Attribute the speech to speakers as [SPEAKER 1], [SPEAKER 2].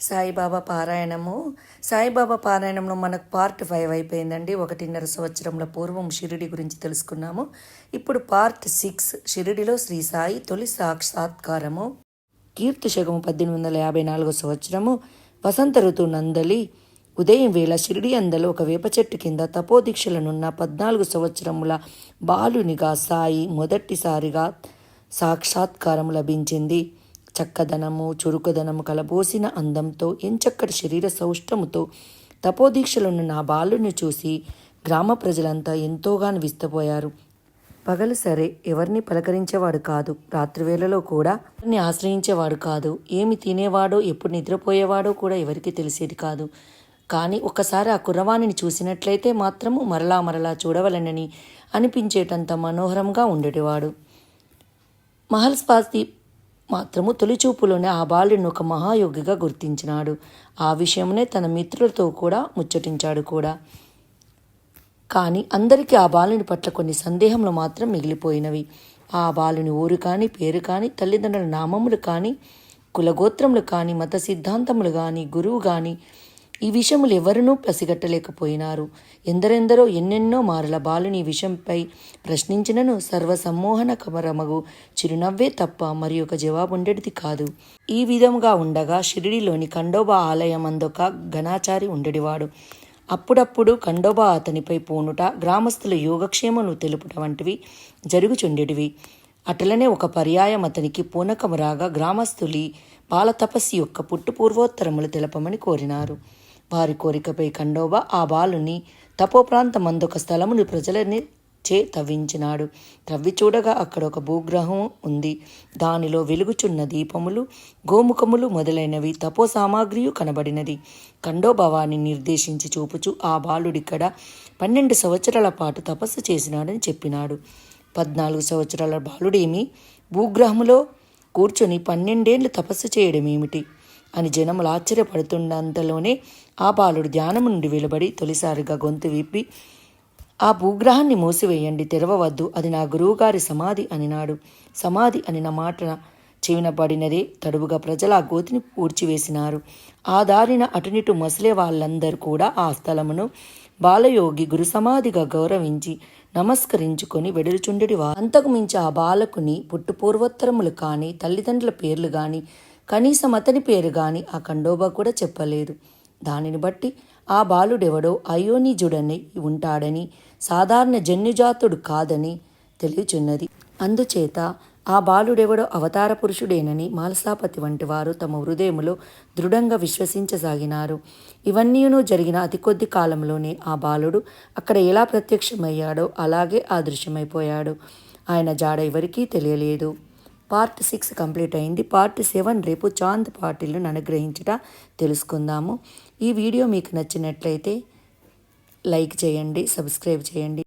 [SPEAKER 1] సాయిబాబా పారాయణము. సాయిబాబా పారాయణంలో మనకు part five అయిపోయిందండి. ఒకటిన్నర సంవత్సరంలో పూర్వం షిరిడి గురించి తెలుసుకున్నాము. ఇప్పుడు పార్ట్ సిక్స్ షిరిడిలో శ్రీ సాయి తొలి సాక్షాత్కారము కీర్తి శకము పద్దెనిమిది వందల యాభై నాలుగో సంవత్సరము. వసంత ఋతువు నందలి ఉదయం వేళ షిరిడి అందలో ఒక వేప చెట్టు కింద తపోదీక్షలనున్న పద్నాలుగు సంవత్సరముల బాలునిగా సాయి మొదటిసారిగా సాక్షాత్కారం లభించింది. చక్కదనము చురుకుదనము కలబోసిన అందంతో ఎంచక్కటి శరీర సౌష్టముతో తపోదీక్షలున్న నా బాలుని చూసి గ్రామ ప్రజలంతా ఎంతోగాను విస్తపోయారు. పగలు సరే ఎవరిని పలకరించేవాడు కాదు. రాత్రివేళలో కూడా ఎవరిని ఆశ్రయించేవాడు కాదు. ఏమి తినేవాడో ఎప్పుడు నిద్రపోయేవాడో కూడా ఎవరికి తెలిసేది కాదు. కానీ ఒకసారి ఆ కుర్రవాణిని చూసినట్లయితే మాత్రము మరలా మరలా చూడవలనని అనిపించేటంత మనోహరంగా ఉండేటివాడు. మహల్ మహల్స్పాతి మాత్రము తొలిచూపులోనే ఆ బాలుడిని ఒక మహాయోగిగా గుర్తించినాడు. ఆ విషయమునే తన మిత్రులతో కూడా ముచ్చటించాడు కూడా. కానీ అందరికీ ఆ బాలుని పట్ల కొన్ని సందేహములు మాత్రం మిగిలిపోయినవి. ఆ బాలుని ఊరు కానీ పేరు కానీ తల్లిదండ్రుల నామములు కానీ కులగోత్రములు కానీ మత సిద్ధాంతములు కానీ గురువు కానీ ఈ విషయములు ఎవరినూ పసిగట్టలేకపోయినారు. ఎందరెందరో ఎన్నెన్నో మారుల బాలుని విషయంపై ప్రశ్నించినను సర్వసమ్మోహన కమరమగు చిరునవ్వే తప్ప మరి ఒక జవాబుండేటిది కాదు. ఈ విధముగా ఉండగా షిరిడిలోని ఖండోబా ఆలయం అందొక ఘనాచారి ఉండేవాడు అప్పుడప్పుడు ఖండోబా అతనిపై పూనుట గ్రామస్తుల యోగక్షేమను తెలుపుట వంటివి జరుగుచుండేటివి. అటలనే ఒక పర్యాయం అతనికి పూనకము రాగా గ్రామస్తులి బాల తపస్సు యొక్క పుట్టు పూర్వోత్తరములు తెలపమని కోరినారు. వారి కోరికపై ఖండోబా ఆ బాలుని తపోప్రాంతమందొక స్థలమును ప్రజలని చే తవ్వించినాడు త్రవ్వి చూడగా అక్కడ ఒక భూగ్రహం ఉంది. దానిలో వెలుగుచున్న దీపములు గోముఖములు మొదలైనవి తపో సామాగ్రియు కనబడినది. ఖండోభవాన్ని నిర్దేశించి చూపుచు ఆ బాలుడిక్కడ పన్నెండు సంవత్సరాల పాటు తపస్సు చేసినాడని చెప్పినాడు. పద్నాలుగు సంవత్సరాల బాలుడేమి? భూగ్రహములో కూర్చొని పన్నెండేళ్ళు తపస్సు చేయడమేమిటి? అని జనములు ఆశ్చర్యపడుతున్నంతలోనే ఆ బాలుడు ధ్యానం నుండి వెలుబడి తొలిసారిగా గొంతు విప్పి ఆ భూగ్రహాన్ని మూసివేయండి తెరవవద్దు అది నా గురువుగారి సమాధి అనినాడు. సమాధి అని నా మాట చెవిన పడినదే తడువుగా ప్రజలు ఆ గోతిని పూడ్చివేసినారు ఆ దారిన అటునిటు మసిలే వాళ్ళందరూ కూడా ఆ స్థలమును బాలయోగి గురు సమాధిగా గౌరవించి నమస్కరించుకొని వెడురుచుండెడివా అంతకు మించి ఆ బాలకుని పుట్టు పూర్వోత్తరములు కానీ తల్లిదండ్రుల పేర్లు కానీ కనీసం అతని పేరు గాని ఆ ఖండోబా కూడా చెప్పలేదు. దానిని బట్టి ఆ బాలుడెవడో అయోనిజుడని ఉంటాడని సాధారణ జన్యుజాతుడు కాదని తెలియచున్నది. అందుచేత ఆ బాలుడెవడో అవతార పురుషుడేనని మాలసాపతి వంటి వారు తమ హృదయములో దృఢంగా విశ్వసించసాగినారు. ఇవన్నీను జరిగిన అతి కొద్ది కాలంలోనే ఆ బాలుడు అక్కడ ఎలా ప్రత్యక్షమయ్యాడో అలాగే అదృశ్యమైపోయాడు ఆయన జాడ ఎవరికీ తెలియలేదు. పార్ట్ సిక్స్ కంప్లీట్ అయింది. పార్ట్ సెవెన్ రేపు చాంద్ పార్టీలను అనుగ్రహించుట తెలుసుకుందాము. ఈ వీడియో మీకు నచ్చినట్లయితే లైక్ చేయండి సబ్స్క్రైబ్ చేయండి.